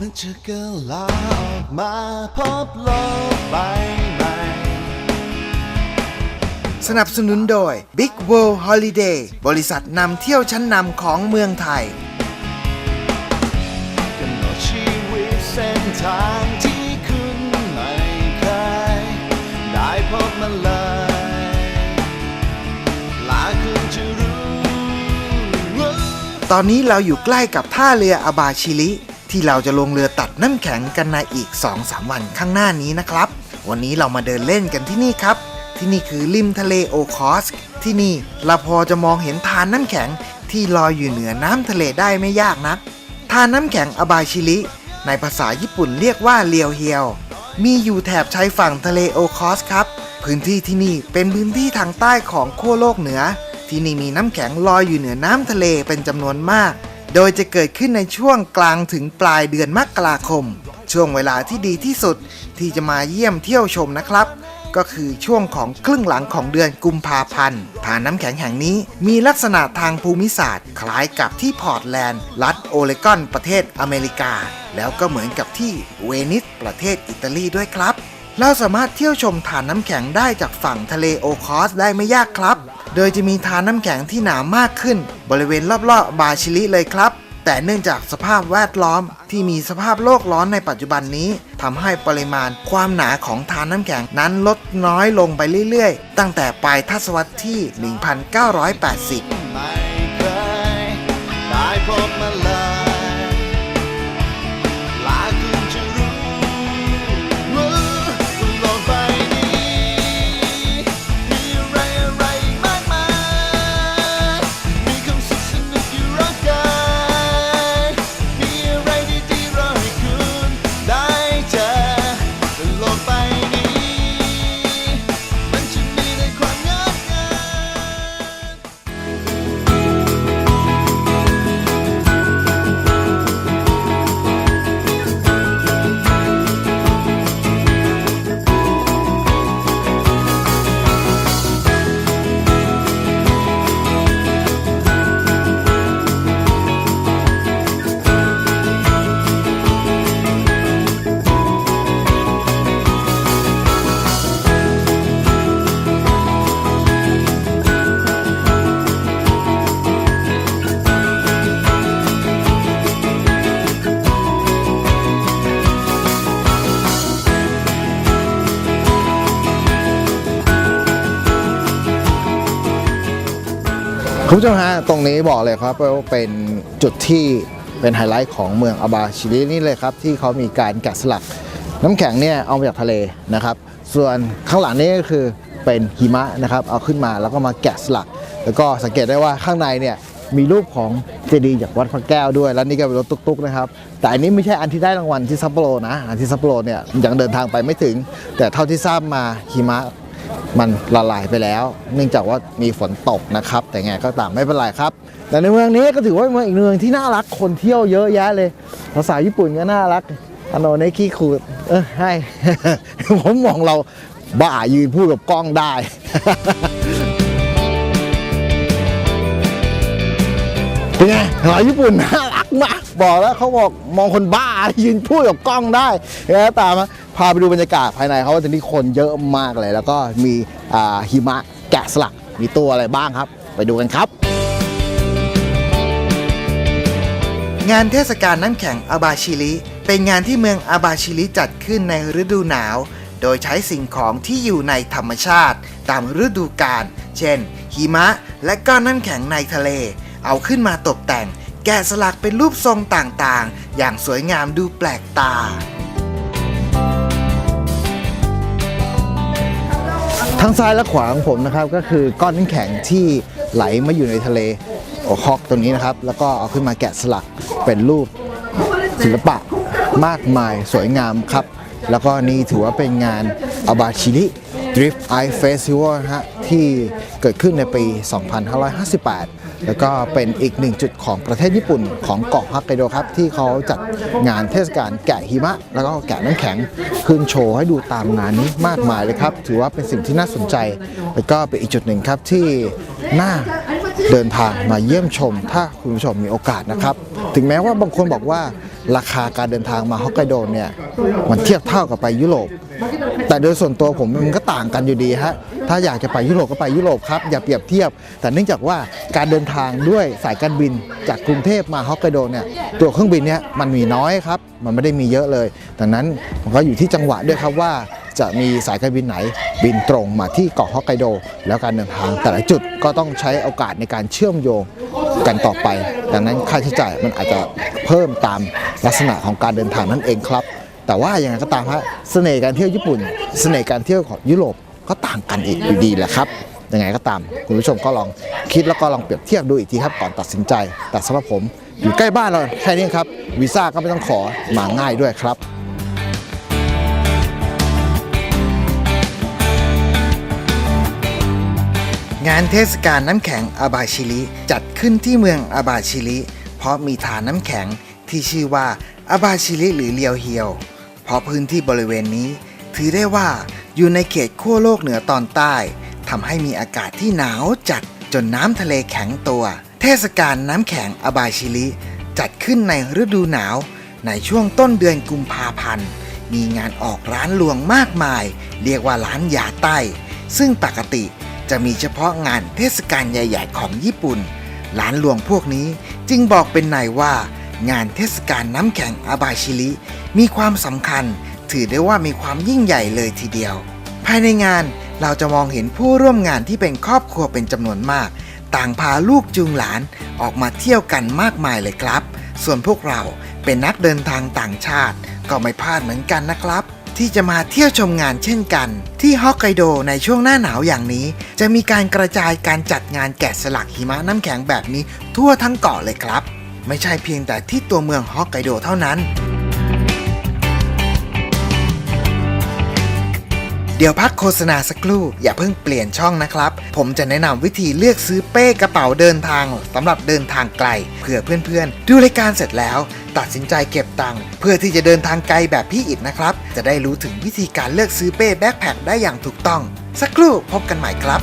มันจะกลาออกมาพบโลกใบใหม่ สนับสนุนโดย Big World Holiday บริษัทนำเที่ยวชั้นนำของเมืองไทย กำหนดชีวิตเส้นทางที่คุณไม่เคยได้พบมันเลยแลาคุณจะรู้ ตอนนี้เราอยู่ใกล้กับท่าเรืออาบาชิลิ ที่เราจะลงเรือตัดน้ำแข็งกันในอีก 2-3 วันข้างหน้านี้นะครับ วันนี้เรามาเดินเล่นกันที่นี่ครับ ที่นี่คือริมทะเลโอคอสที่นี่เราพอจะมองเห็นทานน้ำแข็งที่ลอยอยู่เหนือน้ำทะเลได้ไม่ยากนัก ทานน้ำแข็งอาบาชิลิ ในภาษาญี่ปุ่นเรียกว่าเลียวเฮียว มีอยู่แถบชายฝั่งทะเลโอคอสครับ พื้นที่ที่นี่เป็นพื้นที่ทางใต้ของขั้วโลกเหนือ ที่นี่มีน้ำแข็งลอยอยู่เหนือน้ำทะเลเป็นจำนวนมาก โดยจะเกิดขึ้นในช่วงกลางถึงปลายเดือนมกราคม ช่วงเวลาที่ดีที่สุดที่จะมาเยี่ยมเที่ยวชมนะครับ ก็คือช่วงของครึ่งหลังของเดือนกุมภาพันธ์ฐานน้ำแข็งแห่งนี้มีลักษณะทางภูมิศาสตร์ คล้ายกับที่พอร์ตแลนด์ รัฐโอเลกอนประเทศอเมริกา แล้วก็เหมือนกับที่เวนิสประเทศอิตาลีด้วยครับ เราสามารถเที่ยวชมฐานน้ำแข็งได้จากฝั่งทะเลโอคอสได้ไม่ยากครับ โดยจะมีฐานน้ำแข็งที่หนามากขึ้น บริเวณรอบๆบาชิลิเลยครับ แต่เนื่องจากสภาพแวดล้อมที่มีสภาพโลกร้อนในปัจจุบันนี้ทำให้ปริมาณความหนาของฐานน้ำแข็งนั้นลดน้อยลงไปเรื่อยๆ ตั้งแต่ปลายทศวรรษที่ 1980 คุณผู้ชมฮะตรงนี้บอกเลยครับว่าเป็นจุดที่เป็นไฮไลท์ของเมืองอาบาชิลินี่เลยครับ ที่เขามีการแกะสลัก น้ำแข็งเนี่ยเอามาจากทะเลนะครับ ส่วนข้างหลังนี้ก็คือเป็นหิมะนะครับ เอาขึ้นมาแล้วก็มาแกะสลัก แล้วก็สังเกตได้ว่าข้างในเนี่ยมีรูปของเจดีย์จากวัดพระแก้วด้วย แล้วนี่ก็เป็นรถตุ๊กๆนะครับ แต่อันนี้ไม่ใช่อันที่ได้รางวัลที่ซัปโปโรนะ อันที่ซัปโปโรเนี่ยยังเดินทางไปไม่ถึง แต่เท่าที่ทราบมาหิมะ มันละลายไปแล้ว เนื่องจากว่ามีฝนตกนะครับ แต่ไงก็ตามไม่เป็นไรครับ แต่ในเมืองนี้ก็ถือว่าเป็นเมืองอีกเมืองที่น่ารักคนเที่ยวเยอะแยะเลยภาษาญี่ปุ่นก็น่ารักอโนเนคิคูดเออให้ผมมองเราบ้ายืนพูดกับกล้องได้เป็นไงภาษาญี่ปุ่นน่า มาบอกแล้วเขาบอกมองคนบ้ายืนพูดกับกล้องได้แล้วตามมาพาไปดูบรรยากาศภายในเขาว่าตอนนี้คนเยอะมากเลย แล้วก็มีหิมะแกะสลักมีตัวอะไรบ้างครับ ไปดูกันครับ งานเทศกาลน้ำแข็งอาบาชิลิเป็นงานที่เมืองอาบาชิลิจัดขึ้นในฤดูหนาว โดยใช้สิ่งของที่อยู่ในธรรมชาติ ตามฤดูกาลเช่นหิมะและก้อนน้ำแข็งในทะเล เอาขึ้นมาตกแต่ง แกะสลักเป็นรูปทรงต่างๆ อย่างสวยงามดูแปลกตาทางซ้ายและขวาของผมนะครับก็คือก้อนน้ำแข็งที่ไหลมาอยู่ในทะเลโอคอกตัวนี้นะครับ แล้วก็เอาขึ้นมาแกะสลักเป็นรูปศิลปะมากมายสวยงามครับ แล้วก็นี่ถือว่าเป็นงานอาบาชิริ ดริฟต์ไอเฟสติวัลนะฮะที่เกิดขึ้นในปี 2558 แล้วก็เป็นอีกหนึ่งจุดของประเทศญี่ปุ่นของเกาะฮอกไกโดครับ ที่เขาจัดงานเทศกาลแกะหิมะ แล้วก็แกะน้ำแข็งขึ้นโชว์ให้ดูตามงานนี้มากมายเลยครับ ถือว่าเป็นสิ่งที่น่าสนใจ แล้วก็เป็นอีกจุดหนึ่งครับที่น่าเดินทางมาเยี่ยมชม ถ้าคุณผู้ชมมีโอกาสนะครับ ถึงแม้ว่าบางคนบอกว่าราคาการเดินทางมาฮอกไกโดเนี่ยมันเทียบเท่ากับไปยุโรป แต่โดยส่วนตัวผมมันก็ต่างกันอยู่ดีฮะถ้าอยากจะไปยุโรปก็ไปยุโรปครับอย่าเปรียบเทียบ แต่เนื่องจากว่าการเดินทางด้วยสายการบินจากกรุงเทพมาฮอกไกโดเนี่ยตัวเครื่องบินเนี่ยมันมีน้อยครับมันไม่ได้มีเยอะเลยดังนั้นมันก็อยู่ที่จังหวะด้วยครับว่าจะมีสายการบินไหนบินตรงมาที่เกาะฮอกไกโด แล้วการเดินทางแต่ละจุดก็ต้องใช้โอกาสในการเชื่อมโยงกันต่อไป ดังนั้นค่าใช้จ่ายมันอาจจะเพิ่มตามลักษณะของการเดินทางนั่นเองครับ แต่ว่าอย่างไรก็ตามฮะเสน่ห์การเที่ยวญี่ปุ่น เสน่ห์การเที่ยวของยุโรปก็ต่างกันอีกอยู่ดีแหละครับยังไงก็ตาม คุณผู้ชมก็ลองคิดแล้วก็ลองเปรียบเทียบดูอีกทีครับก่อนตัดสินใจ แต่สำหรับผมอยู่ใกล้บ้านเราแค่นี้ครับวีซ่าก็ไม่ต้องขอมาง่ายด้วยครับงานเทศกาลน้ำแข็งอาบาชิริจัดขึ้นที่เมืองอาบาชิริเพราะมีฐานน้ำแข็งที่ชื่อว่าอาบาชิริหรือเลียวเฮียว เพราะพื้นที่บริเวณนี้ ถือได้ว่าอยู่ในเขตขั้วโลกเหนือตอนใต้ทำให้มีอากาศที่หนาวจัดจนน้ำทะเลแข็งตัว เทศกาลน้ำแข็งอาบาชิริจัดขึ้นในฤดูหนาว ในช่วงต้นเดือนกุมภาพันธ์ มีงานออกร้านลวงมากมาย เรียกว่าร้านยาใต้ ซึ่งปกติจะมีเฉพาะงานเทศกาลใหญ่ ๆ ของญี่ปุ่น ร้านลวงพวกนี้จึงบอกเป็นในว่า งานเทศกาลน้ำแข็งอาบาชิริ มีความสำคัญ ถือได้ว่ามีความยิ่งใหญ่เลยทีเดียว ภายในงานเราจะมองเห็นผู้ร่วมงานที่เป็นครอบครัวเป็นจำนวนมาก ต่างพาลูกจูงหลานออกมาเที่ยวกันมากมายเลยครับ ส่วนพวกเราเป็นนักเดินทางต่างชาติ ก็ไม่พลาดเหมือนกันนะครับ ที่จะมาเที่ยวชมงานเช่นกัน ที่ฮอกไกโดในช่วงหน้าหนาวอย่างนี้ จะมีการกระจายการจัดงานแกะสลักหิมะน้ำแข็งแบบนี้ทั่วทั้งเกาะเลยครับ ไม่ใช่เพียงแต่ที่ตัวเมืองฮอกไกโดเท่านั้น ดี๋ยวพักโฆษณาสักครู่ อย่าเพิ่งเปลี่ยนช่องนะครับ ผมจะแนะนำวิธีเลือกซื้อเป้กระเป๋าเดินทางสำหรับเดินทางไกลเผื่อเพื่อนๆ ดูรายการเสร็จแล้ว ตัดสินใจเก็บตังค์เพื่อที่จะเดินทางไกลแบบพี่อิดนะครับ จะได้รู้ถึงวิธีการเลือกซื้อเป้แบ็คแพคได้อย่างถูกต้อง สักครู่พบกันใหม่ครับ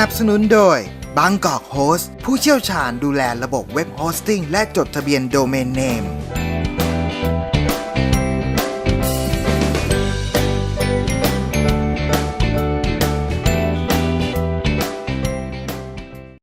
นับสนุนโดยบางกอกโฮสผู้เชี่ยวชาญดูแลระบบเว็บโฮสติ้งและจดทะเบียนโดเมนเนม